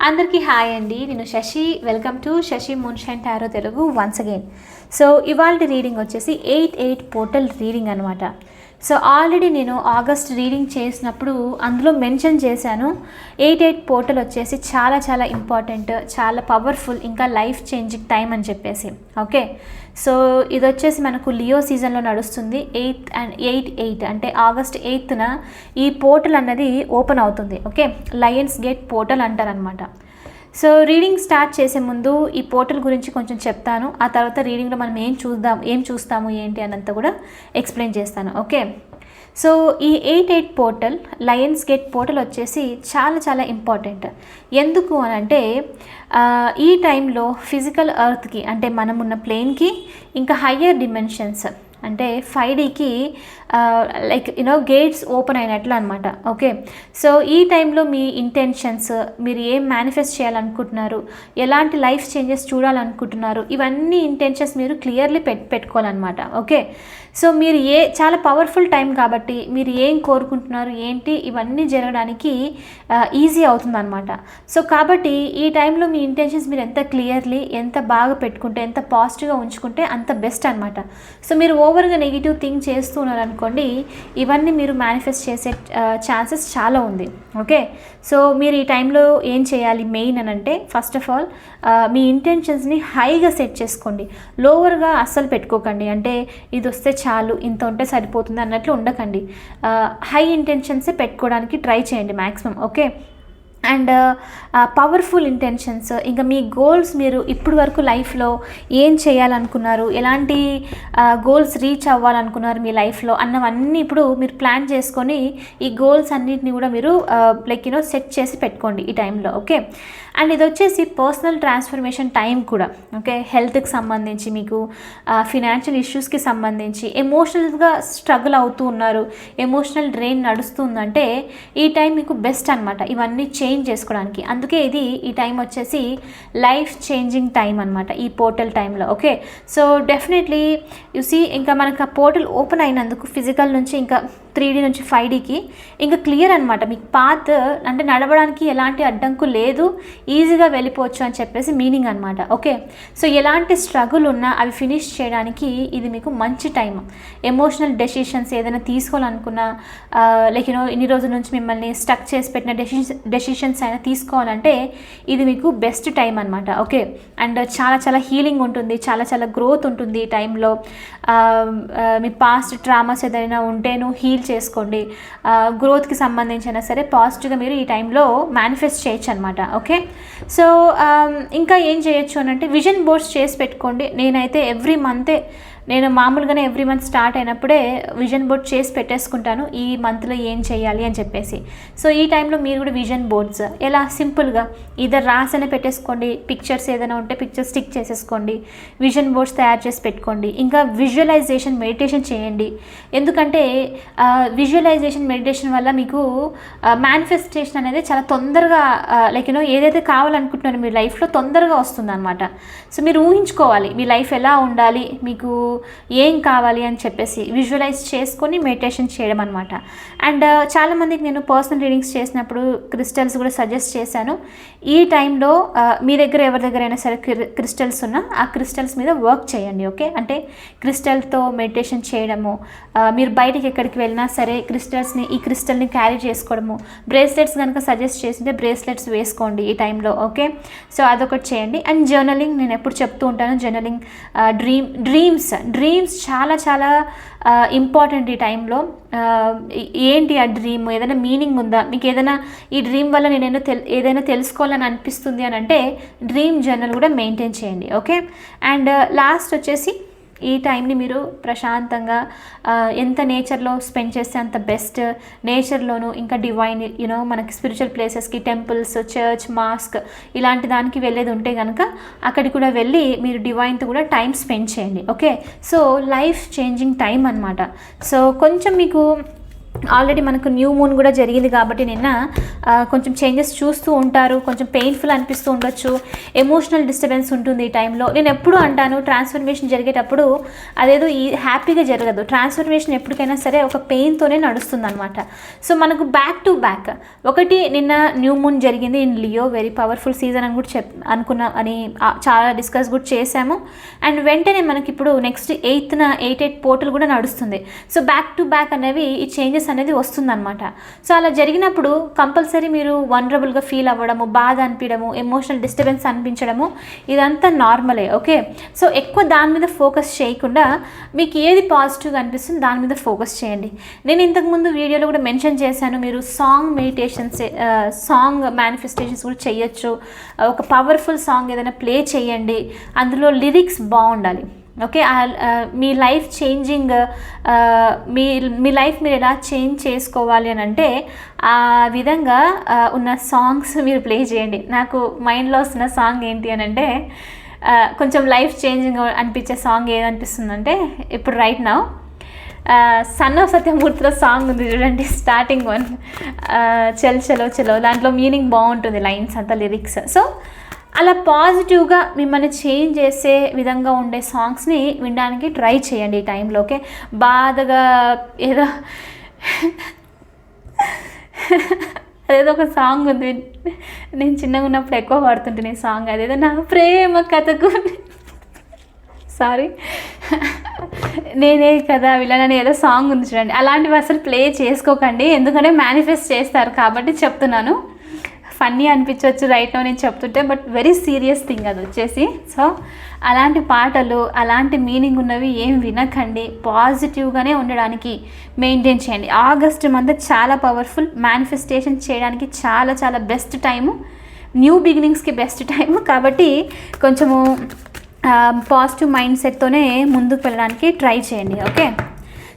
అందరికీ హాయ్ అండి. నేను Sasi. Welcome to Sasi moonshine tarot Telugu once again so ఇవాళ రీడింగ్ వచ్చేసి ఎయిట్ ఎయిట్ పోర్టల్ రీడింగ్ అనమాట సో ఆల్రెడీ నేను ఆగస్ట్ రీడింగ్ చేసినప్పుడు అందులో మెన్షన్ చేశాను. ఎయిట్ ఎయిట్ పోర్టల్ వచ్చేసి చాలా చాలా ఇంపార్టెంట్ చాలా పవర్ఫుల్ ఇంకా లైఫ్ చేంజింగ్ టైం అని చెప్పేసి. ఓకే? సో ఇది వచ్చేసి మనకు లియో సీజన్లో నడుస్తుంది. ఎయిత్ అండ్ ఎయిట్ ఎయిట్ అంటే ఆగస్ట్ ఎయిత్న ఈ పోర్టల్ అన్నది ఓపెన్ అవుతుంది. ఓకే? లయన్స్ గేట్ పోర్టల్ అంటారనమాట సో రీడింగ్ స్టార్ట్ చేసే ముందు ఈ పోర్టల్ గురించి కొంచెం చెప్తాను. ఆ తర్వాత రీడింగ్లో మనం ఏం చూద్దాం ఏం చూస్తాము ఏంటి అనంతా కూడా ఎక్స్ప్లెయిన్ చేస్తాను. ఓకే సో ఈ eight eight portal Lion's gate portal వచ్చేసి చాలా చాలా ఇంపార్టెంట్ ఎందుకు అని అంటే ఈ టైంలో ఫిజికల్ ఎర్త్కి అంటే మనం ఉన్న ప్లేన్కి ఇంకా హయ్యర్ డిమెన్షన్స్ అంటే five డీకి like you know gates open అయినట్లు అనమాట ఓకే సో ఈ టైంలో మీ ఇంటెన్షన్స్ మీరు ఏం మేనిఫెస్ట్ చేయాలనుకుంటున్నారు? ఎలాంటి లైఫ్ చేంజెస్ చూడాలనుకుంటున్నారు? ఇవన్నీ ఇంటెన్షన్స్ మీరు క్లియర్లీ పెట్ పెట్టుకోవాలన్నమాట. ఓకే సో మీరు ఏ చాలా పవర్ఫుల్ టైం కాబట్టి మీరు ఏం కోరుకుంటున్నారు? ఏంటి? ఇవన్నీ జరగడానికి ఈజీ అవుతుందన్నమాట. సో కాబట్టి ఈ టైంలో మీ ఇంటెన్షన్స్ మీరు ఎంత క్లియర్లీ ఎంత బాగా పెట్టుకుంటే ఎంత పాజిటివ్గా ఉంచుకుంటే అంత బెస్ట్ అనమాట సో మీరు ఓవర్గా నెగిటివ్ థింక్ చేస్తూ అనుకోండి ఇవన్నీ మీరు మేనిఫెస్ట్ చేసే ఛాన్సెస్ చాలా ఉంది. ఓకే సో మీరు ఈ టైంలో ఏం చేయాలి మెయిన్ అని అంటే ఫస్ట్ ఆఫ్ ఆల్ మీ ఇంటెన్షన్స్ని హైగా సెట్ చేసుకోండి. లోవర్గా అస్సలు పెట్టుకోకండి. అంటే ఇది వస్తే చాలు ఇంత ఉంటే సరిపోతుంది అన్నట్లు ఉండకండి. హై ఇంటెన్షన్సే పెట్టుకోవడానికి ట్రై చేయండి maximum okay and powerful intentions ఇంకా మీ గోల్స్ మీరు ఇప్పటి వరకు లైఫ్లో ఏం చేయాలనుకున్నారు? ఎలాంటి గోల్స్ రీచ్ అవ్వాలనుకున్నారు మీ లైఫ్లో? అన్నవన్నీ ఇప్పుడు మీరు ప్లాన్ చేసుకొని ఈ గోల్స్ అన్నిటిని కూడా మీరు లైక్ యూనో సెట్ చేసి పెట్టుకోండి ఈ టైంలో ఓకే అండ్ ఇది వచ్చేసి పర్సనల్ ట్రాన్స్ఫర్మేషన్ టైం కూడా ఓకే? హెల్త్కి సంబంధించి మీకు ఫినాన్షియల్ ఇష్యూస్కి సంబంధించి ఎమోషనల్గా స్ట్రగుల్ అవుతూ ఉన్నారు ఎమోషనల్ డ్రెయిన్ నడుస్తుందంటే ఈ టైం మీకు బెస్ట్ అనమాట ఇవన్నీ చేంజ్ చేసుకోవడానికి. అందుకే ఇది ఈ టైం వచ్చేసి లైఫ్ చేంజింగ్ టైం అనమాట ఈ పోర్టల్ టైంలో okay? So definitely you see ఇంకా మనకు ఆ పోర్టల్ ఓపెన్ అయినందుకు ఫిజికల్ నుంచి ఇంకా త్రీ డీ నుంచి ఫైవ్ డీకి ఇంకా క్లియర్ అనమాట మీకు పాత్ అంటే నడవడానికి ఎలాంటి అడ్డంకు లేదు. ఈజీగా వెళ్ళిపోవచ్చు అని చెప్పేసి మీనింగ్ అనమాట ఓకే సో ఎలాంటి స్ట్రగుల్ ఉన్నా అవి ఫినిష్ చేయడానికి ఇది మీకు మంచి టైం ఎమోషనల్ డెసిషన్స్ ఏదైనా తీసుకోవాలనుకున్నా లైక్ యూనో ఇన్ని రోజుల నుంచి మిమ్మల్ని స్టక్ చేసి పెట్టిన డెసిషన్ డెసిషన్స్ అయినా తీసుకోవాలంటే ఇది మీకు బెస్ట్ టైం అనమాట ఓకే అండ్ చాలా చాలా హీలింగ్ ఉంటుంది. చాలా చాలా గ్రోత్ ఉంటుంది ఈ టైంలో మీ పాస్ట్ ట్రామాస్ ఏదైనా ఉంటేను హీల్ చేసుకోండి. గ్రోత్కి సంబంధించిన సరే పాజిటివ్గా మీరు ఈ టైంలో మేనిఫెస్ట్ చేయొచ్చు అనమాట ఓకే సో ఇంకా ఏం చేయొచ్చు అని అంటే విజన్ బోర్డ్స్ చేసి పెట్టుకోండి. నేనైతే ఎవ్రీ మంతే నేను మామూలుగానే ఎవ్రీ మంత్ స్టార్ట్ అయినప్పుడే విజన్ బోర్డ్ చేసి పెట్టేసుకుంటాను. ఈ మంత్లో ఏం చేయాలి అని చెప్పేసి. సో ఈ టైంలో మీరు కూడా విజన్ బోర్డ్స్ ఎలా? సింపుల్గా ఇద్దరు రాసనే పెట్టేసుకోండి. పిక్చర్స్ ఏదైనా ఉంటే పిక్చర్స్ స్టిక్ చేసేసుకోండి. విజన్ బోర్డ్స్ తయారు చేసి పెట్టుకోండి. ఇంకా విజువలైజేషన్ మెడిటేషన్ చేయండి. ఎందుకంటే విజువలైజేషన్ మెడిటేషన్ వల్ల మీకు మేనిఫెస్టేషన్ అనేది చాలా తొందరగా లైక్ యూనో ఏదైతే కావాలనుకుంటున్నారో మీ లైఫ్లో తొందరగా వస్తుంది అనమాట సో మీరు ఊహించుకోవాలి మీ లైఫ్ ఎలా ఉండాలి. మీకు ఏం కావాలి అని చెప్పేసి విజువలైజ్ చేసుకొని మెడిటేషన్ చేయడం అనమాట అండ్ uh, చాలామందికి నేను పర్సనల్ రీడింగ్స్ చేసినప్పుడు క్రిస్టల్స్ కూడా సజెస్ట్ చేశాను. ఈ టైంలో uh, మీ దగ్గర ఎవరి దగ్గర అయినా సరే క్రిస్టల్స్ ఉన్నా ఆ క్రిస్టల్స్ మీద వర్క్ చేయండి ఓకే అంటే క్రిస్టల్తో మెడిటేషన్ చేయడము uh, మీరు బయటికి ఎక్కడికి వెళ్ళినా సరే క్రిస్టల్స్ని ఈ క్రిస్టల్ని క్యారీ చేసుకోవడము బ్రేస్లెట్స్ కనుక సజెస్ట్ చేసింటే బ్రేస్లెట్స్ వేసుకోండి ఈ టైంలో ఓకే సో అదొకటి చేయండి. అండ్ జర్నలింగ్ నేను ఎప్పుడు చెప్తూ ఉంటాను జర్నలింగ్ డ్రీమ్ డ్రీమ్స్ డ్రీమ్స్ చాలా చాలా ఇంపార్టెంట్ ఈ టైంలో ఏంటి ఆ డ్రీమ్ ఏదైనా మీనింగ్ ఉందా? మీకు ఏదైనా ఈ డ్రీమ్ వల్ల నేను తెల్ ఏదైనా తెలుసుకోవాలని అనిపిస్తుంది అని అంటే డ్రీమ్ జర్నల్ కూడా మెయింటైన్ చేయండి ఓకే అండ్ లాస్ట్ వచ్చేసి ఈ టైంని మీరు ప్రశాంతంగా ఎంత నేచర్లో స్పెండ్ చేస్తే అంత బెస్ట్. నేచర్లోను ఇంకా డివైన్ యూనో మనకి స్పిరిచువల్ ప్లేసెస్కి టెంపుల్స్ చర్చ్ మాస్క్ ఇలాంటి దానికి వెళ్ళేది ఉంటే కనుక అక్కడికి కూడా వెళ్ళి మీరు డివైన్తో కూడా టైం స్పెండ్ చేయండి. Okay? So life changing time అనమాట సో కొంచెం మీకు ఆల్రెడీ మనకు న్యూ మూన్ కూడా జరిగింది కాబట్టి నిన్న కొంచెం చేంజెస్ చూస్తూ ఉంటారు కొంచెం పెయిన్ఫుల్ అనిపిస్తూ ఉండొచ్చు ఎమోషనల్ డిస్టర్బెన్స్ ఉంటుంది ఈ టైంలో నేను ఎప్పుడు అంటాను ట్రాన్స్ఫర్మేషన్ జరిగేటప్పుడు అదేదో ఈ హ్యాపీగా జరగదు. ట్రాన్స్ఫర్మేషన్ ఎప్పటికైనా సరే ఒక పెయిన్తోనే నడుస్తుంది అనమాట సో మనకు బ్యాక్ టు బ్యాక్ ఒకటి నిన్న న్యూ మూన్ జరిగింది in Leo very powerful season అని కూడా చెప్ అనుకున్నా అని చాలా డిస్కస్ కూడా చేశాము. అండ్ వెంటనే మనకి ఇప్పుడు నెక్స్ట్ ఎయిత్న ఎయిట్ ఎయిట్ పోర్టల్ కూడా నడుస్తుంది. సో బ్యాక్ టు బ్యాక్ అనేవి ఈ చేంజెస్ అనేది వస్తుందన్నమాట. సో అలా జరిగినప్పుడు కంపల్సరీ మీరు వనరబుల్గా ఫీల్ అవ్వడము బాధ అనిపించడము ఎమోషనల్ డిస్టర్బెన్స్ అనిపించడము ఇదంతా నార్మలే ఓకే? సో ఎక్కువ దాని మీద ఫోకస్ చేయకుండా మీకు ఏది పాజిటివ్గా అనిపిస్తుంది దాని మీద ఫోకస్ చేయండి. నేను ఇంతకుముందు వీడియోలో కూడా మెన్షన్ చేశాను మీరు సాంగ్ మెడిటేషన్స్ సాంగ్ మేనిఫెస్టేషన్స్ కూడా చేయొచ్చు. ఒక పవర్ఫుల్ సాంగ్ ఏదైనా ప్లే చేయండి. అందులో లిరిక్స్ బాగుండాలి. ఓకే uh, మీ లైఫ్ చేంజింగ్ uh, మీ మీ లైఫ్ మీరు ఎలా చేంజ్ చేసుకోవాలి అని అంటే ఆ విధంగా uh, ఉన్న సాంగ్స్ మీరు ప్లే చేయండి. నాకు మైండ్లో వస్తున్న సాంగ్ ఏంటి అని అంటే కొంచెం లైఫ్ చేంజింగ్ అనిపించే సాంగ్ ఏదనిపిస్తుందంటే ఇప్పుడు రైట్ నా సన్ ఆఫ్ సత్యమూర్తిలో సాంగ్ ఉంది చూడండి స్టార్టింగ్ వన్ చెల్ చలో చలో దాంట్లో మీనింగ్ బాగుంటుంది లైన్స్ అంతా లిరిక్స్ సో అలా పాజిటివ్గా మిమ్మల్ని చేంజ్ చేసే విధంగా ఉండే సాంగ్స్ని వినడానికి ట్రై చేయండి ఈ టైంలో ఓకే బాధగా ఏదో అదేదో ఒక సాంగ్ ఉంది. నేను చిన్నగా ఉన్నప్పుడు ఎక్కువ పాడుతుంటే ఈ సాంగ్. అదేదో నా ప్రేమ కథకు సారీ. నేనే కదా విలనని ఏదో సాంగ్ ఉంది చూడండి. అలాంటివి అసలు ప్లే చేసుకోకండి. ఎందుకంటే మేనిఫెస్ట్ చేస్తారు కాబట్టి చెప్తున్నాను. ఫన్నీ అనిపించవచ్చు రైట్లో నేను చెప్తుంటే బట్ వెరీ సీరియస్ థింగ్ అది వచ్చేసి. సో అలాంటి పాటలు అలాంటి మీనింగ్ ఉన్నవి ఏం వినకండి. పాజిటివ్గానే ఉండడానికి మెయింటైన్ చేయండి. ఆగస్ట్ మంత్ చాలా పవర్ఫుల్ మేనిఫెస్టేషన్ చేయడానికి చాలా చాలా బెస్ట్ టైము న్యూ బిగినింగ్స్కి బెస్ట్ టైము కాబట్టి కొంచెము పాజిటివ్ మైండ్ సెట్తోనే ముందుకు వెళ్ళడానికి ట్రై చేయండి. Okay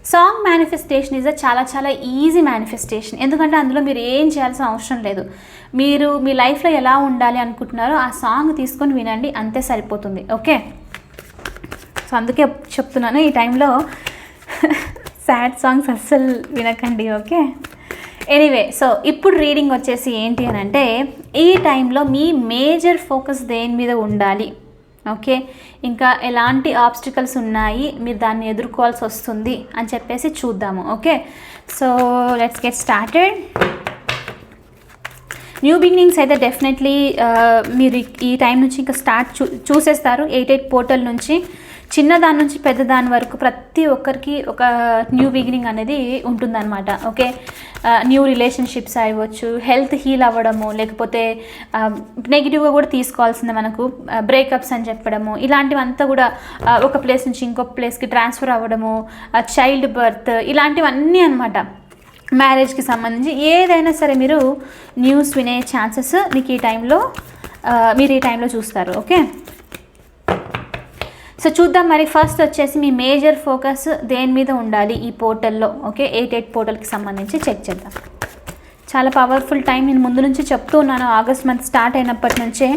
song manifestation is a చాలా చాలా ఈజీ మేనిఫెస్టేషన్ ఎందుకంటే అందులో మీరు ఏం చేయాల్సిన అవసరం లేదు మీరు మీ లైఫ్లో ఎలా ఉండాలి అనుకుంటున్నారో ఆ సాంగ్ తీసుకొని వినండి అంతే సరిపోతుంది ఓకే సో అందుకే చెప్తున్నాను ఈ టైంలో సాడ్ సాంగ్స్ అస్సలు వినకండి ఓకే ఎనీవే సో ఇప్పుడు రీడింగ్ వచ్చేసి ఏంటి అని అంటే ఈ టైంలో మీ మేజర్ ఫోకస్ దేని మీద ఉండాలి? ఓకే? ఇంకా ఎలాంటి ఆబ్స్టికల్స్ ఉన్నాయి? మీరు దాన్ని ఎదుర్కోవాల్సి వస్తుంది అని చెప్పేసి చూద్దాము. Okay? So let's get started new beginnings అయితే డెఫినెట్లీ uh, మీరు ఈ టైం నుంచి ఇంకా స్టార్ట్ చూ చూసేస్తారు. ఎయిట్ ఎయిట్ పోర్టల్ నుంచి. చిన్నదాని నుంచి పెద్ద దాని వరకు ప్రతి ఒక్కరికి ఒక న్యూ బిగినింగ్ అనేది ఉంటుందన్నమాట ఓకే న్యూ రిలేషన్షిప్స్ అవ్వచ్చు హెల్త్ హీల్ అవ్వడము లేకపోతే నెగిటివ్గా కూడా తీసుకోవాల్సిందే మనకు బ్రేకప్స్ అని చెప్పడము ఇలాంటివంతా కూడా ఒక ప్లేస్ నుంచి ఇంకొక ప్లేస్కి ట్రాన్స్ఫర్ అవ్వడము చైల్డ్ బర్త్ ఇలాంటివన్నీ అనమాట మ్యారేజ్కి సంబంధించి ఏదైనా సరే మీరు న్యూస్ వినే ఛాన్సెస్ మీకు ఈ టైంలో మీరు ఈ టైంలో చూస్తారు ఓకే సో చూద్దాం మరి ఫస్ట్ వచ్చేసి మీ మేజర్ ఫోకస్ దేని మీద ఉండాలి ఈ పోర్టల్లో ఓకే ఎయిట్ ఎయిట్ పోర్టల్కి సంబంధించి చెక్ చేద్దాం. చాలా పవర్ఫుల్ టైం నేను ముందు నుంచి చెప్తూ ఉన్నాను. ఆగస్ట్ మంత్ స్టార్ట్ అయినప్పటి నుంచే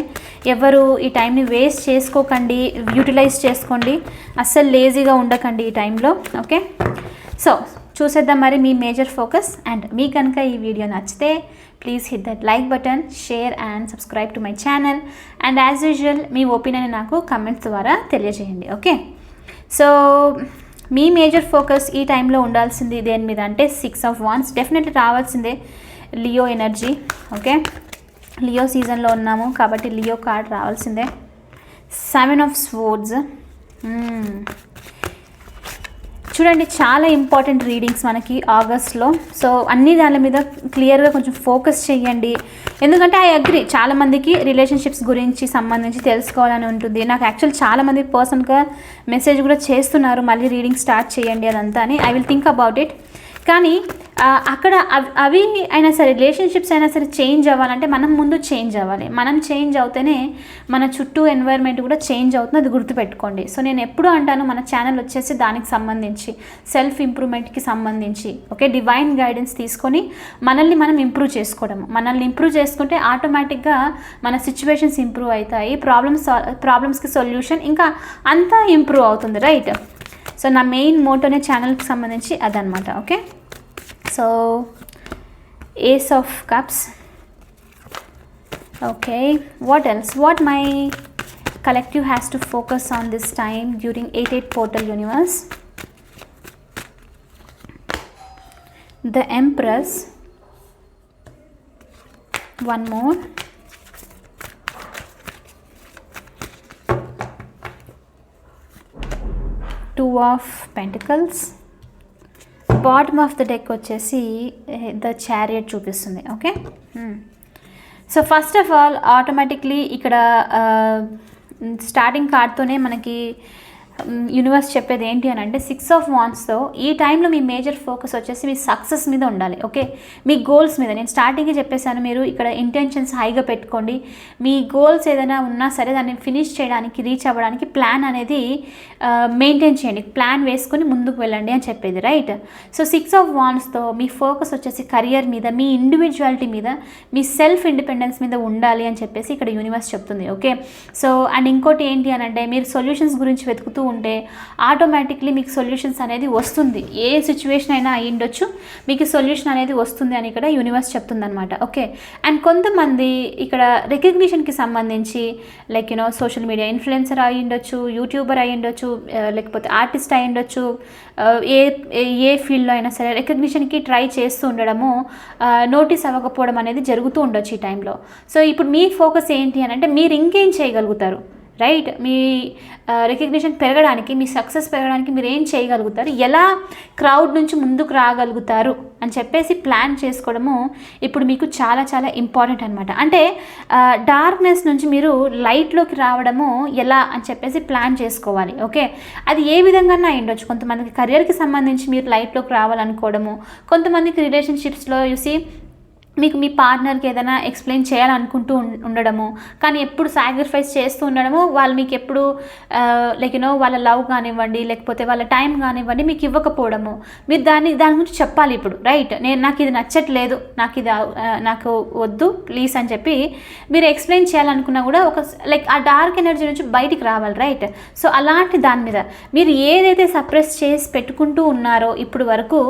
ఎవరు ఈ టైంని వేస్ట్ చేసుకోకండి యూటిలైజ్ చేసుకోండి. అస్సలు లేజీగా ఉండకండి ఈ టైంలో ఓకే సో చూసేద్దాం మరి మీ మేజర్ ఫోకస్ అండ్ మీ కనుక ఈ వీడియో నచ్చితే please hit that like button share and subscribe to my channel and as usual me opinion నాకు కమెంట్స్ ద్వారా తెలియజేయండి ఓకే సో మీ మేజర్ ఫోకస్ ఈ టైంలో ఉండాల్సింది దేని మీద అంటే సిక్స్ ఆఫ్ వాన్స్ డెఫినెట్లీ రావాల్సిందే లియో ఎనర్జీ ఓకే లియో సీజన్లో ఉన్నాము కాబట్టి లియో కార్డ్ రావాల్సిందే. సెవెన్ ఆఫ్ స్వోర్డ్స్ చూడండి చాలా ఇంపార్టెంట్ రీడింగ్స్ మనకి ఆగస్ట్లో. సో అన్ని దాని మీద క్లియర్గా కొంచెం ఫోకస్ చేయండి. ఎందుకంటే ఐ అగ్రి చాలామందికి రిలేషన్షిప్స్ గురించి సంబంధించి తెలుసుకోవాలని ఉంటుంది. నాకు యాక్చువల్ చాలామంది పర్సన్గా మెసేజ్ కూడా చేస్తున్నారు మళ్ళీ రీడింగ్ స్టార్ట్ చేయండి అదంతా అని. I will think about it కానీ అక్కడ అవి అయినా సరే రిలేషన్షిప్స్ అయినా సరే చేంజ్ అవ్వాలంటే మనం ముందు చేంజ్ అవ్వాలి. మనం చేంజ్ అవుతేనే మన చుట్టూ ఎన్వైర్న్మెంట్ కూడా చేంజ్ అవుతుంది అది గుర్తుపెట్టుకోండి. సో నేను ఎప్పుడు అంటాను మన ఛానల్ వచ్చేసి దానికి సంబంధించి సెల్ఫ్ ఇంప్రూవ్మెంట్కి సంబంధించి ఓకే? డివైన్ గైడెన్స్ తీసుకొని మనల్ని మనం ఇంప్రూవ్ చేసుకోవడం. మనల్ని ఇంప్రూవ్ చేసుకుంటే ఆటోమేటిక్గా మన సిచ్యువేషన్స్ ఇంప్రూవ్ అవుతాయి. ప్రాబ్లమ్స్ ప్రాబ్లమ్స్కి సొల్యూషన్ ఇంకా అంతా ఇంప్రూవ్ అవుతుంది రైట్ సో నా మెయిన్ మోటోనే ఛానల్కి సంబంధించి అదనమాట okay? so ace of cups. Okay what else? What my collective has to focus on this time during 88 portal universe? The empress. One more. Two of pentacles. Bottom of the deck వచ్చేసి the chariot చూపిస్తుంది okay so first of all automatically ఇక్కడ starting కార్డ్తోనే మనకి universe చెప్పేది ఏంటి అని అంటే six of వాన్స్తో ఈ టైంలో మీ మేజర్ ఫోకస్ వచ్చేసి మీ సక్సెస్ మీద ఉండాలి ఓకే మీ గోల్స్ మీద. నేను స్టార్టింగే చెప్పేశాను మీరు ఇక్కడ ఇంటెన్షన్స్ హైగా పెట్టుకోండి. మీ గోల్స్ ఏదైనా ఉన్నా సరే దాన్ని ఫినిష్ చేయడానికి రీచ్ అవ్వడానికి ప్లాన్ అనేది మెయింటైన్ చేయండి. ప్లాన్ వేసుకొని ముందుకు వెళ్ళండి అని చెప్పేది రైట్ సో సిక్స్ ఆఫ్ వాన్స్తో మీ ఫోకస్ వచ్చేసి కరియర్ మీద మీ ఇండివిజువాలిటీ మీద మీ సెల్ఫ్ ఇండిపెండెన్స్ మీద ఉండాలి అని చెప్పేసి ఇక్కడ యూనివర్స్ చెప్తుంది ఓకే సో అండ్ ఇంకోటి ఏంటి అని అంటే మీరు సొల్యూషన్స్ గురించి వెతుకుతూ ఉంటే ఆటోమేటిక్లీ మీకు సొల్యూషన్స్ అనేది వస్తుంది. ఏ సిచ్యువేషన్ అయినా అయి ఉండొచ్చు. మీకు సొల్యూషన్ అనేది వస్తుంది అని ఇక్కడ యూనివర్స్ చెప్తుంది అనమాట ఓకే? అండ్ కొంతమంది ఇక్కడ రికగ్నిషన్కి సంబంధించి like you know social media influencer అయి ఉండొచ్చు యూట్యూబర్ అయి ఉండొచ్చు uh, లేకపోతే ఆర్టిస్ట్ అయి ఉండొచ్చు uh, ఏ ఏ- ఏ ఫీల్డ్లో అయినా సరే రికగ్నిషన్కి ట్రై చేస్తూ ఉండడము uh, నోటీస్ అవ్వకపోవడం అనేది జరుగుతూ ఉండొచ్చు ఈ టైంలో సో ఇప్పుడు మీ ఫోకస్ ఏంటి అని అంటే మీరు ఇంకేం చేయగలుగుతారు? రైట్ మీ uh, రికగ్నిషన్ పెరగడానికి మీ సక్సెస్ పెరగడానికి మీరు ఏం చేయగలుగుతారు? ఎలా క్రౌడ్ నుంచి ముందుకు రాగలుగుతారు? అని చెప్పేసి ప్లాన్ చేసుకోవడము ఇప్పుడు మీకు చాలా చాలా ఇంపార్టెంట్ అనమాట అంటే uh, డార్క్నెస్ నుంచి మీరు లైట్లోకి రావడము ఎలా అని చెప్పేసి ప్లాన్ చేసుకోవాలి. ఓకే అది ఏ విధంగా ఉండొచ్చు. కొంతమందికి కెరియర్కి సంబంధించి మీరు లైట్లోకి రావాలనుకోవడము కొంతమందికి రిలేషన్షిప్స్లో చూసి మీకు మీ పార్ట్నర్కి ఏదైనా ఎక్స్ప్లెయిన్ చేయాలనుకుంటూ ఉండడము. కానీ ఎప్పుడు సాక్రిఫైస్ చేస్తూ ఉండడము వాళ్ళు మీకు ఎప్పుడు లైక్ యూనో వాళ్ళ లవ్ కానివ్వండి లేకపోతే వాళ్ళ టైం కానివ్వండి మీకు ఇవ్వకపోవడము. మీరు దాన్ని దాని గురించి చెప్పాలి ఇప్పుడు రైట్ నేను నాకు ఇది నచ్చట్లేదు నాకు ఇది నాకు వద్దు ప్లీజ్ అని చెప్పి మీరు ఎక్స్ప్లెయిన్ చేయాలనుకున్నా కూడా ఒక లైక్ ఆ డార్క్ ఎనర్జీ నుంచి బయటికి రావాలి రైట్ సో అలాంటి దాని మీద మీరు ఏదైతే సప్రెస్ చేసి పెట్టుకుంటూ ఉన్నారో ఇప్పుడు వరకు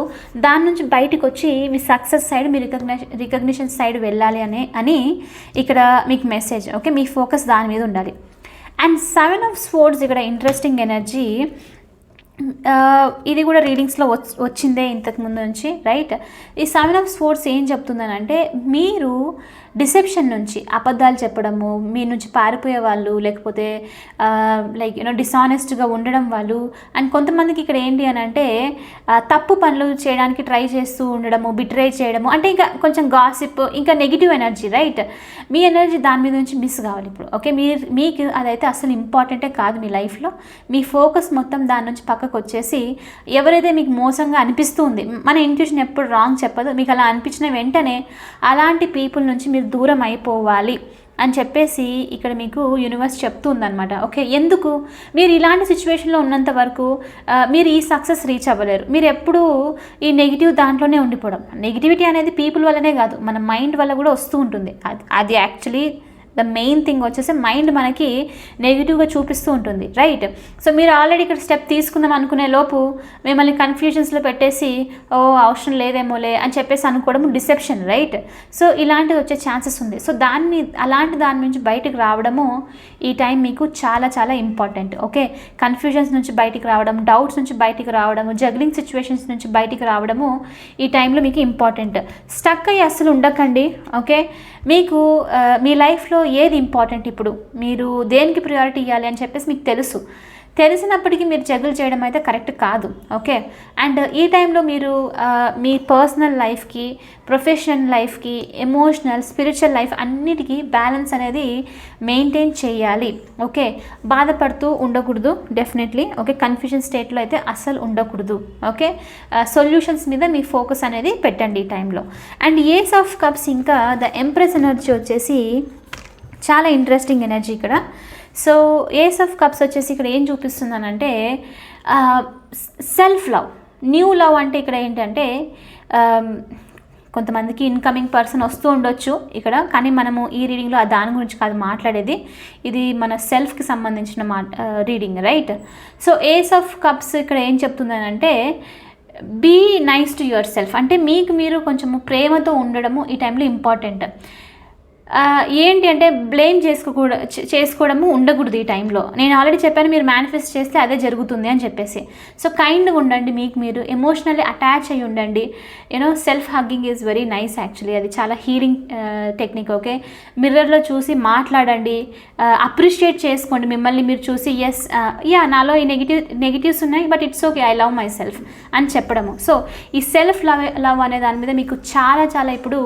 దాని నుంచి బయటకు వచ్చి మీ సక్సెస్ సైడ్ మీ రికగ్నైజ్ రికగ్నిషన్ సైడ్ వెళ్ళాలి అని అని ఇక్కడ మీకు మెసేజ్ ఓకే మీ ఫోకస్ దాని మీద ఉండాలి. అండ్ సెవెన్ ఆఫ్ స్పోర్ట్స్ ఇక్కడ ఇంట్రెస్టింగ్ ఎనర్జీ ఇది కూడా రీడింగ్స్లో వచ్ వచ్చిందే ఇంతకుముందు నుంచి రైట్ ఈ సెవెన్ ఆఫ్ స్పోర్ట్స్ ఏం చెప్తుందనంటే మీరు డిసెప్షన్ నుంచి అబద్ధాలు చెప్పడము మీ నుంచి పారిపోయే వాళ్ళు లేకపోతే లైక్ యూనో డిసానెస్ట్గా ఉండడం వాళ్ళు అండ్ కొంతమందికి ఇక్కడ ఏంటి అని అంటే తప్పు పనులు చేయడానికి ట్రై చేస్తూ ఉండడము బిట్రే చేయడము అంటే ఇంకా కొంచెం గాసిప్ ఇంకా నెగిటివ్ ఎనర్జీ రైట్ మీ ఎనర్జీ దాని మీద నుంచి మిస్ కావాలి ఇప్పుడు ఓకే మీరు మీకు అదైతే అసలు ఇంపార్టెంటే కాదు మీ లైఫ్లో మీ ఫోకస్ మొత్తం దాని నుంచి పక్క పక్కకు వచ్చేసి ఎవరైతే మీకు మోసంగా అనిపిస్తుంది మన ఇంట్యూషన్ ఎప్పుడు రాంగ్ చెప్పదు మీకు అలా అనిపించిన వెంటనే అలాంటి పీపుల్ నుంచి మీరు దూరం అయిపోవాలి అని చెప్పేసి ఇక్కడ మీకు యూనివర్స్ చెప్తుందనమాట ఓకే? ఎందుకు? మీరు ఇలాంటి సిచ్యువేషన్లో ఉన్నంత వరకు మీరు ఈ సక్సెస్ రీచ్ అవ్వలేరు. మీరు ఎప్పుడూ ఈ నెగిటివ్ దాంట్లోనే ఉండిపోవడం. నెగిటివిటీ అనేది పీపుల్ వల్లనే కాదు మన మైండ్ వల్ల కూడా వస్తూ ఉంటుంది. అది అది యాక్చువల్లీ ద మెయిన్ థింగ్ వచ్చేసి మైండ్ మనకి నెగిటివ్గా చూపిస్తూ ఉంటుంది రైట్ సో మీరు ఆల్రెడీ ఇక్కడ స్టెప్ తీసుకుందాం అనుకునే లోపు మిమ్మల్ని కన్ఫ్యూజన్స్లో పెట్టేసి ఓ అవసరం లేదేమోలే అని చెప్పేసి అనుకోవడం డిసెప్షన్ రైట్ సో ఇలాంటిది వచ్చే ఛాన్సెస్ ఉంది. సో దాన్ని అలాంటి దాని నుంచి బయటకు రావడము ఈ టైం మీకు చాలా చాలా ఇంపార్టెంట్ ఓకే కన్ఫ్యూజన్స్ నుంచి బయటికి రావడం డౌట్స్ నుంచి బయటికి రావడము జగ్లింగ్ సిచ్యువేషన్స్ నుంచి బయటికి రావడము ఈ టైంలో మీకు ఇంపార్టెంట్ స్టక్ అయ్యి అసలు ఉండకండి ఓకే మీకు uh, మీ లైఫ్లో ఏది ఇంపార్టెంట్ ఇప్పుడు? మీరు దేనికి ప్రియారిటీ ఇవ్వాలి అని చెప్పేసి మీకు తెలుసు. తెలిసినప్పటికీ మీరు జగులు చేయడం అయితే కరెక్ట్ కాదు ఓకే? అండ్ ఈ టైంలో మీరు మీ పర్సనల్ లైఫ్కి ప్రొఫెషనల్ లైఫ్కి ఎమోషనల్ స్పిరిచువల్ లైఫ్ అన్నిటికీ బ్యాలెన్స్ అనేది మెయింటైన్ చేయాలి ఓకే? బాధపడుతూ ఉండకూడదు డెఫినెట్లీ ఓకే? కన్ఫ్యూజన్ స్టేట్లో అయితే అస్సలు ఉండకూడదు ఓకే? సొల్యూషన్స్ మీద మీ ఫోకస్ అనేది పెట్టండి ఈ టైంలో. అండ్ ఏస్ ఆఫ్ కప్స్ ఇంకా ద ఎంప్రెస్ ఎనర్జీ వచ్చేసి చాలా ఇంట్రెస్టింగ్ ఎనర్జీ ఇక్కడ. సో ఏస్ ఆఫ్ కప్స్ వచ్చేసి ఇక్కడ ఏం చూపిస్తుందనంటే సెల్ఫ్ లవ్ న్యూ లవ్ అంటే ఇక్కడ ఏంటంటే కొంతమందికి ఇన్కమింగ్ పర్సన్ వస్తూ ఉండొచ్చు ఇక్కడ కానీ మనము ఈ రీడింగ్లో ఆ దాని గురించి కాదు మాట్లాడేది. ఇది మన సెల్ఫ్కి సంబంధించిన మా reading right so ace of cups ఇక్కడ ఏం చెప్తుందనంటే be nice to yourself అంటే మీకు మీరు కొంచెము ప్రేమతో ఉండడము ఈ టైంలో ఇంపార్టెంట్ ఏంటి అంటే బ్లేమ్ చేసుకోకూడ చేసుకోవడము ఉండకూడదు ఈ టైంలో నేను ఆల్రెడీ చెప్పాను మీరు మేనిఫెస్ట్ చేస్తే అదే జరుగుతుంది అని చెప్పేసి. సో కైండ్గా ఉండండి మీకు మీరు. ఎమోషనల్లీ అటాచ్ అయి ఉండండి. You know self hugging is very nice actually అది చాలా హీలింగ్ టెక్నిక్ ఓకే మిర్రర్లో చూసి మాట్లాడండి. అప్రిషియేట్ చేసుకోండి. మిమ్మల్ని మీరు చూసి ఎస్ యా నాలో ఈ నెగిటివ్ నెగిటివ్స్ ఉన్నాయి but it's okay I love myself అని చెప్పడము. సో ఈ సెల్ఫ్ లవ్ లవ్ అనే దాని మీద మీకు చాలా చాలా ఇప్పుడు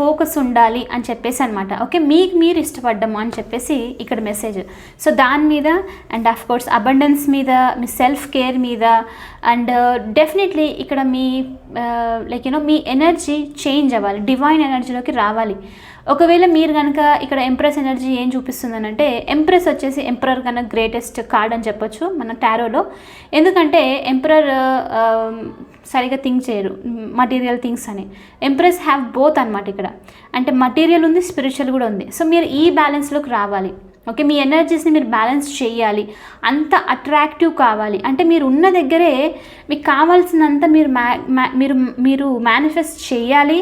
ఫోకస్ ఉండాలి అని చెప్పేసి అనమాట ఓకే మీకు మీరు ఇష్టపడ్డము అని చెప్పేసి ఇక్కడ మెసేజ్. సో దాని మీద అండ్ ఆఫ్ కోర్స్ అబండెన్స్ మీద మీ సెల్ఫ్ కేర్ మీద అండ్ డెఫినెట్లీ ఇక్కడ మీ లైక్ యూనో మీ ఎనర్జీ చేంజ్ అవ్వాలి. డివైన్ ఎనర్జీలోకి రావాలి. ఒకవేళ మీరు కనుక ఇక్కడ ఎంప్రెస్ ఎనర్జీ ఏం చూపిస్తుందనంటే ఎంప్రెస్ వచ్చేసి ఎంప్రర్ కన్నా గ్రేటెస్ట్ కార్డ్ అని చెప్పొచ్చు మన టారోలో ఎందుకంటే ఎంప్రర్ సరిగా థింక్ చేయరు మటీరియల్ థింగ్స్ అని. ఎంప్రెస్ హ్యావ్ బోత్ అనమాట ఇక్కడ. అంటే మటీరియల్ ఉంది స్పిరిచువల్ కూడా ఉంది. సో మీరు ఈ బ్యాలెన్స్లోకి రావాలి. ఓకే మీ ఎనర్జీస్ని మీరు బ్యాలెన్స్ చేయాలి. అంత అట్రాక్టివ్ కావాలి. అంటే మీరు ఉన్న దగ్గరే మీకు కావాల్సినంత మీరు మ్యా మ్యా- మీరు మీరు మేనిఫెస్ట్ చేయాలి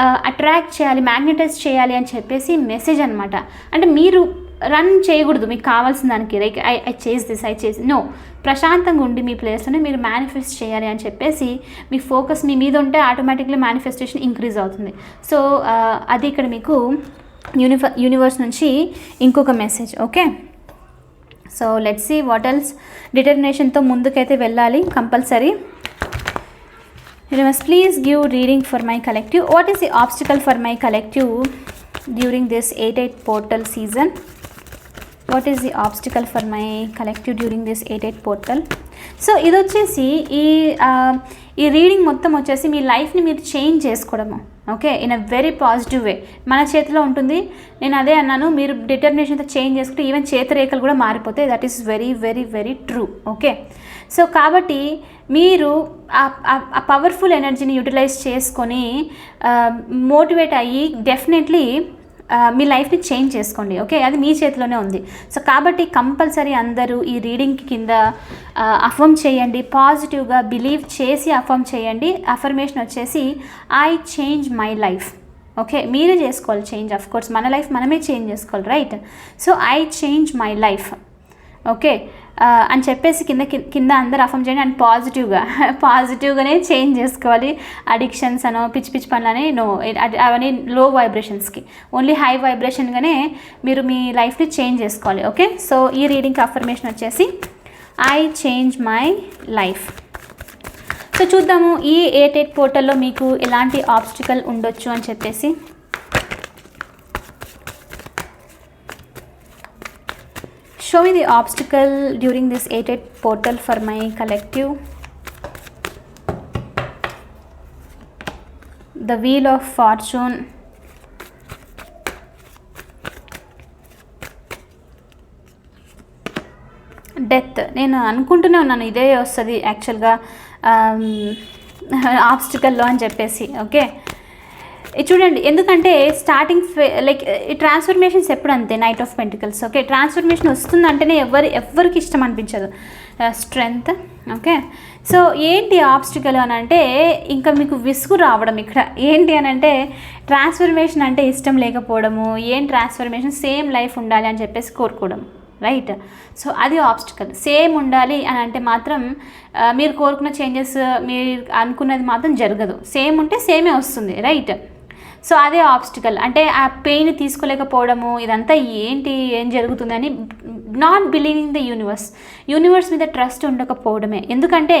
uh, అట్రాక్ట్ చేయాలి మ్యాగ్నటైజ్ చేయాలి అని చెప్పేసి మెసేజ్ అనమాట అంటే మీరు రన్ చేయకూడదు మీకు కావాల్సిన దానికి. లైక్ ఐ ఐ చేసి దిస్ ఐ చేసి నో ప్రశాంతంగా ఉండి మీ ప్లేస్లోనే మీరు మేనిఫెస్ట్ చేయాలి అని చెప్పేసి మీ ఫోకస్ మీ మీద ఉంటే ఆటోమేటిక్లీ మేనిఫెస్టేషన్ ఇంక్రీజ్ అవుతుంది. సో uh, అది ఇక్కడ మీకు యూనిఫ యూనివర్స్ నుంచి ఇంకొక message okay so let's see what else డిటర్మినేషన్తో ముందుకైతే వెళ్ళాలి compulsory. Universe please give reading for my collective what is the obstacle for my collective during this eight eight portal season what is the obstacle for my collective during this eight eight portal so ఇది వచ్చేసి ఈ ఈ reading మొత్తం వచ్చేసి మీ లైఫ్ని మీరు change చేసుకోవడము. Okay in a very positive way మన చేతిలో ఉంటుంది. నేను అదే అన్నాను మీరు డిటర్మినేషన్తో చేంజ్ చేసుకుంటే ఈవెన్ చేతిరేఖలు కూడా మారిపోతాయి. That is very very very true okay so కాబట్టి మీరు ఆ- పవర్ఫుల్ ఎనర్జీని యూటిలైజ్ చేసుకొని మోటివేట్ అయ్యి డెఫినెట్లీ మీ లైఫ్ని చేంజ్ చేసుకోండి ఓకే అది మీ చేతిలోనే ఉంది. సో కాబట్టి కంపల్సరీ అందరూ ఈ రీడింగ్ కింద అఫర్మ్ చేయండి పాజిటివ్గా బిలీవ్ చేసి అఫర్మ్ చేయండి. అఫర్మేషన్ వచ్చేసి I change my life okay మీరే చేసుకోవాలి చేంజ్ ఆఫ్ కోర్స్ మన లైఫ్ మనమే చేంజ్ చేసుకోవాలి right so I change my life okay అని చెప్పేసి కింద కింద అందరు అఫమ్ చేయండి. అండ్ పాజిటివ్గా పాజిటివ్గానే చేంజ్ చేసుకోవాలి. అడిక్షన్స్ అనో పిచ్చి పిచ్చి పనులని నో అవన్నీ లో వైబ్రేషన్స్కి ఓన్లీ హై వైబ్రేషన్గానే మీరు మీ లైఫ్ని చేంజ్ చేసుకోవాలి. ఓకే సో ఈ రీడింగ్కి అఫర్మేషన్ వచ్చేసి I change my life so చూద్దాము ఈ ఎయిట్ ఎయిట్ పోర్టల్లో మీకు ఎలాంటి ఆబ్స్టికల్ ఉండొచ్చు అని చెప్పేసి. Show me the obstacle during this 8-8 portal for my collective the wheel of fortune death నేను అనుకుంటూనే ఉన్నాను ఇదే వస్తుంది యాక్చువల్గా ఆబ్స్టికల్లో అని చెప్పేసి ఓకే ఇది చూడండి ఎందుకంటే స్టార్టింగ్ లైక్ ఈ ట్రాన్స్ఫర్మేషన్స్ ఎప్పుడు అంతే knight of pentacles okay transformation వస్తుందంటేనే ఎవరు ఎవరికి ఇష్టం అనిపించదు. స్ట్రెంగ్త్ ఓకే సో ఏంటి ఆబ్స్టికల్ అని అంటే ఇంకా మీకు విసుగు రావడం ఇక్కడ. ఏంటి అని అంటే ట్రాన్స్ఫర్మేషన్ అంటే ఇష్టం లేకపోవడము ఏం ట్రాన్స్ఫర్మేషన్ సేమ్ లైఫ్ ఉండాలి అని చెప్పేసి కోరుకోవడం రైట్ సో అది ఆబ్స్టికల్ సేమ్ ఉండాలి అని అంటే మాత్రం uh, మీరు కోరుకున్న చేంజెస్ మీరు అనుకున్నది మాత్రం జరగదు. సేమ్ ఉంటే సేమే వస్తుంది రైట్ సో అదే ఆబ్స్టికల్ అంటే ఆ పెయిన్ తీసుకోలేకపోవడము ఇదంతా ఏంటి ఏం జరుగుతుందని not believing the universe universe మీద ట్రస్ట్ ఉండకపోవడమే. ఎందుకంటే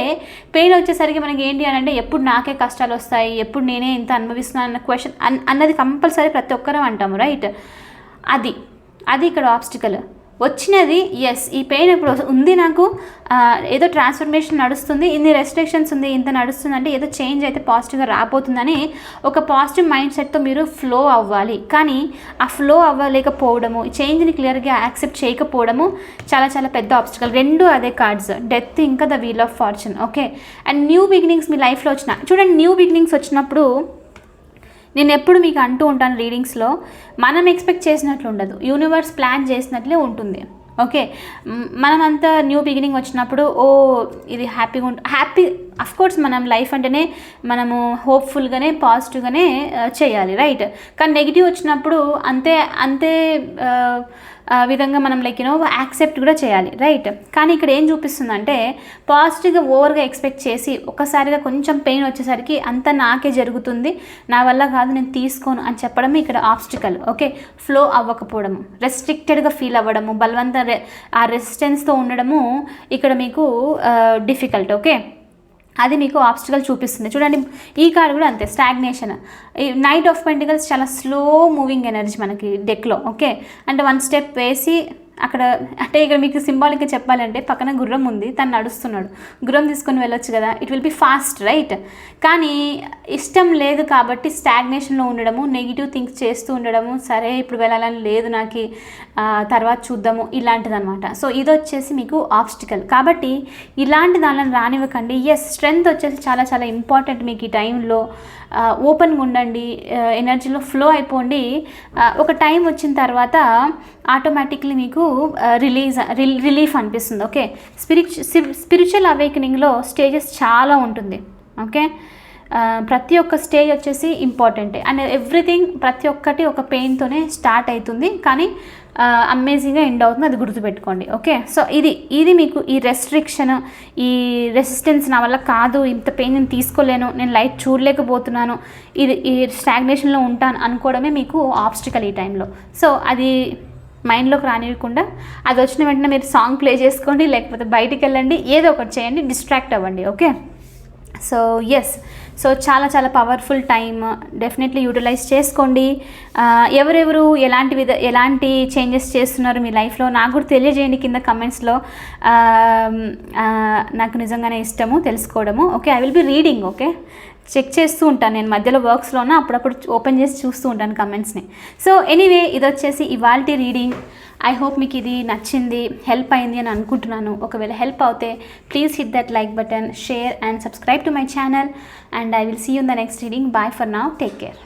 పెయిన్ వచ్చేసరికి మనకి ఏంటి అని అంటే ఎప్పుడు నాకే కష్టాలు వస్తాయి ఎప్పుడు నేనే ఇంత అనుభవిస్తున్నాను అన్న క్వశ్చన్ అన్నది కంపల్సరీ ప్రతి ఒక్కరం అంటాము రైట్ అది. అది ఇక్కడ ఆబ్స్టికల్ వచ్చినది ఎస్ ఈ పెయిన్ ఇప్పుడు ఉంది నాకు. ఏదో ట్రాన్స్ఫర్మేషన్ నడుస్తుంది ఇన్ని రెస్ట్రిక్షన్స్ ఉంది ఇంత నడుస్తుంది అంటే ఏదో చేంజ్ అయితే పాజిటివ్గా రాబోతుందని ఒక పాజిటివ్ మైండ్ సెట్తో మీరు ఫ్లో అవ్వాలి. కానీ ఆ ఫ్లో అవ్వలేకపోవడము చేంజ్ని క్లియర్గా యాక్సెప్ట్ చేయకపోవడము చాలా చాలా పెద్ద ఆబ్స్టికల్ రెండు అదే కార్డ్స్ డెత్ ఇంకా the wheel of fortune okay and new beginnings మీ లైఫ్లో వచ్చిన చూడండి న్యూ బిగినింగ్స్ వచ్చినప్పుడు నేను ఎప్పుడు మీకు అంటూ ఉంటాను రీడింగ్స్లో మనం ఎక్స్పెక్ట్ చేసినట్లు ఉండదు. యూనివర్స్ ప్లాన్ చేసినట్లే ఉంటుంది. ఓకే? మనమంతా న్యూ బిగినింగ్ వచ్చినప్పుడు ఓ ఇది హ్యాపీగా ఉంటు హ్యాపీ అఫ్కోర్స్ మనం లైఫ్ అంటేనే మనము హోప్ఫుల్గానే పాజిటివ్గానే చేయాలి రైట్? కానీ నెగిటివ్ వచ్చినప్పుడు అంతే అంతే విధంగా మనం లైక్ యూనో యాక్సెప్ట్ కూడా చేయాలి రైట్ కానీ ఇక్కడ ఏం చూపిస్తుందంటే పాజిటివ్గా ఓవర్గా ఎక్స్పెక్ట్ చేసి ఒక్కసారిగా కొంచెం పెయిన్ వచ్చేసరికి అంతా నాకే జరుగుతుంది నా వల్ల కాదు నేను తీసుకోను అని చెప్పడమే ఇక్కడ ఆబ్స్టికల్ ఓకే ఫ్లో అవ్వకపోవడము రెస్ట్రిక్టెడ్గా ఫీల్ అవ్వడము బలవంత ఆ రెసిస్టెన్స్తో ఉండడము ఇక్కడ మీకు డిఫికల్ట్ ఓకే అది మీకు ఆబ్స్టికల్ చూపిస్తుంది. చూడండి ఈ కార్డు కూడా అంతే స్టాగ్నేషన్ ఈ నైట్ ఆఫ్ పెంటికల్స్ చాలా స్లో మూవింగ్ ఎనర్జీ మనకి డెక్లో ఓకే అంటే వన్ స్టెప్ వేసి అక్కడ అంటే ఇక్కడ మీకు సింబాలిక్గా చెప్పాలంటే పక్కన గుర్రం ఉంది తను నడుస్తున్నాడు. గుర్రం తీసుకొని వెళ్ళొచ్చు కదా it will be fast right కానీ ఇష్టం లేదు కాబట్టి స్టాగ్నేషన్లో ఉండడము నెగిటివ్ థింక్స్ చేస్తూ ఉండడము సరే ఇప్పుడు వెళ్ళాలని లేదు నాకు తర్వాత చూద్దాము ఇలాంటిదనమాట సో ఇది వచ్చేసి మీకు ఆబ్స్టికల్ కాబట్టి ఇలాంటి దానిని రానివ్వకండి. ఎస్ స్ట్రెంగ్త్ వచ్చేసి చాలా చాలా ఇంపార్టెంట్ మీకు ఈ టైంలో ఓపెన్గా ఉండండి ఎనర్జీలో ఫ్లో అయిపోండి. ఒక టైం వచ్చిన తర్వాత ఆటోమేటిక్లీ మీకు రిలీజ్ రిలీఫ్ అనిపిస్తుంది ఓకే? స్పిరిచు స్పిరిచువల్ అవేకనింగ్లో స్టేజెస్ చాలా ఉంటుంది ఓకే? ప్రతి ఒక్క స్టేజ్ వచ్చేసి ఇంపార్టెంటే. అండ్ ఎవ్రీథింగ్ ప్రతి ఒక్కటి ఒక పెయిన్తోనే స్టార్ట్ అవుతుంది. కానీ అమేజింగ్గా ఎండ్ అవుతుంది. అది గుర్తుపెట్టుకోండి. ఓకే? సో ఇది ఇది మీకు ఈ రెస్ట్రిక్షన్ ఈ రెసిస్టెన్స్ నా వల్ల కాదు. ఇంత పెయిన్ నేను తీసుకోలేను. నేను లైట్ చూడలేకపోతున్నాను. ఇది ఈ స్టాగ్నేషన్లో ఉంటాను అనుకోవడమే మీకు ఆబ్స్టికల్ ఈ టైంలో సో అది మైండ్లోకి రానివ్వకుండా అది వచ్చిన వెంటనే మీరు సాంగ్ ప్లే చేసుకోండి. లేకపోతే బయటికి వెళ్ళండి. ఏదో ఒకటి చేయండి. డిస్ట్రాక్ట్ అవ్వండి. ఓకే? సో ఎస్ సో చాలా చాలా పవర్ఫుల్ టైం డెఫినెట్లీ యూటిలైజ్ చేసుకోండి. Uh, ఎవరెవరు ఎలాంటి విధ ఎలాంటి చేంజెస్ చేస్తున్నారు మీ లైఫ్లో నాకు కూడా తెలియజేయండి కింద కమెంట్స్లో um, uh, నాకు నిజంగానే ఇష్టము తెలుసుకోవడము. Okay I will be reading okay check చేస్తూ ఉంటాను. నేను మధ్యలో వర్క్స్లోనే అప్పుడప్పుడు ఓపెన్ చేసి చూస్తూ ఉంటాను కమెంట్స్ని సో ఎనీవే ఇది వచ్చేసి ఇవాల్టి రీడింగ్ ఐ హోప్ మీకు ఇది నచ్చింది హెల్ప్ అయింది అని అనుకుంటున్నాను. ఒకవేళ హెల్ప్ అవుతే please hit that like button share and subscribe to my channel and I will see you in the next reading bye for now take care